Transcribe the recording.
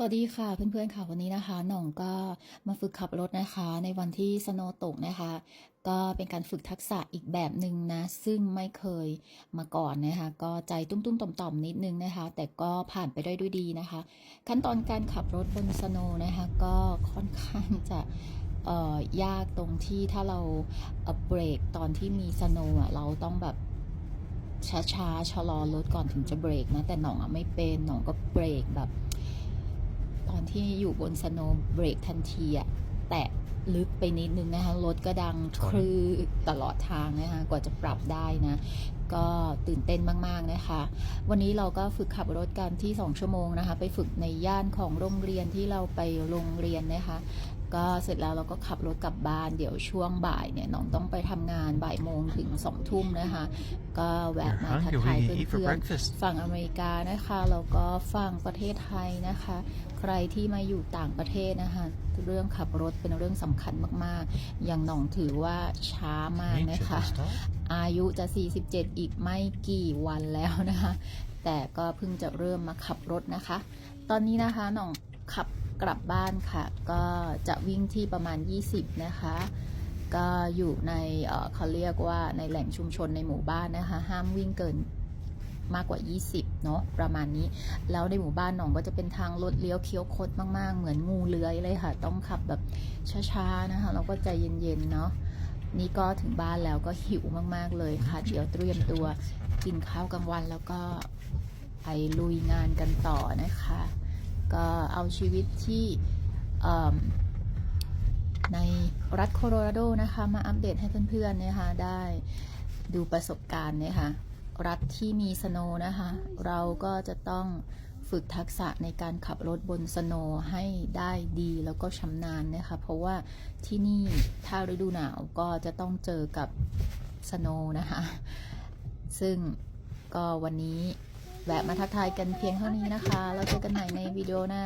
สวัสดีค่ะเพื่อนๆค่ะวันนี้นะคะหน่องก็มาฝึกขับรถนะคะ ในวันที่สโนตกนะคะ ก็เป็นการฝึกทักษะอีกแบบหนึ่งนะ ซึ่งไม่เคยมาก่อนนะคะ ก็ใจตุ้มๆต่อมๆนิดนึงนะคะ แต่ก็ผ่านไปได้ด้วยดีนะคะ ขั้นตอนการขับรถบนสโนนะคะ ก็ค่อนข้างจะยากตรงที่ถ้าเราเบรกตอนที่มีสโนอะเราต้องแบบช้าๆชะลอรถก่อนถึงจะเบรกนะแต่หน่องอะไม่เป็นหน่องก็เบรกแบบ ตอนที่อยู่บนสโนว์เบรกทันทีอะแตะลึกไปนิดนึงนะคะรถก็ดังคลือตลอดทางนะคะกว่าจะปรับได้นะ ก็ตื่นเต้นมากๆนะคะ วันนี้เราก็ฝึกขับรถกันที่ 2 ชั่วโมงนะคะ ไปฝึกในย่านของโรงเรียนที่เราไปโรงเรียนนะคะ ก็เสร็จแล้วเราก็ขับรถกลับบ้านเดี๋ยวช่วงบ่ายเนี่ยน้องต้องไปทำงานบ่ายโมงถึงสองทุ่มนะคะ ก็แวะ You're มาทัก hungry. ทาย What do you eat for เพื่อนๆ breakfast? ฝั่งอเมริกานะคะแล้วก็ฝั่งประเทศไทยนะคะ ใครที่มาอยู่ต่างประเทศนะคะ เรื่องขับรถเป็นเรื่องสำคัญมากๆ อย่างหน่องถือว่าช้ามาก Ain't นะ you คะ pissed off? อายุจะ 47 อีกไม่กี่วันแล้วนะคะ แต่ก็เพิ่งจะเริ่มมาขับรถนะคะ ตอนนี้นะคะหน่องขับ กลับบ้านค่ะ ก็จะวิ่งที่ประมาณ 20 นะคะ ก็อยู่ในเขาเรียกว่าในแหล่งชุมชนในหมู่บ้านนะคะ ห้ามวิ่งเกินมากกว่า 20 เนาะประมาณนี้ แล้วในหมู่บ้านหนองก็จะเป็นทางรถเลี้ยวเคี้ยวคดมาก ๆ เหมือนงูเลื้อยเลยค่ะ ต้องขับแบบช้า ๆ นะคะ แล้วก็ใจเย็น ๆ เนาะ นี่ก็ถึงบ้านแล้วก็หิวมาก ๆ เลยค่ะ เดี๋ยวเตรียมตัวกินข้าวกลางวันแล้วก็ไปลุยงานกันต่อนะคะ ก็เอาชีวิตที่ในรัฐโคโลราโดนะคะมาอัปเดตให้เพื่อนๆนะคะได้ดูประสบการณ์นะคะรัฐที่มีสโนนะคะเราก็จะต้องฝึกทักษะในการขับรถบนสโนให้ได้ดีแล้วก็ชำนาญนะคะเพราะว่าที่นี่ถ้าฤดูหนาวก็จะต้องเจอกับสโนนะคะซึ่งก็วันนี้ แวะมาทักทายกันเพียงเท่านี้นะคะ แล้วเจอกันใหม่ในวิดีโอหน้า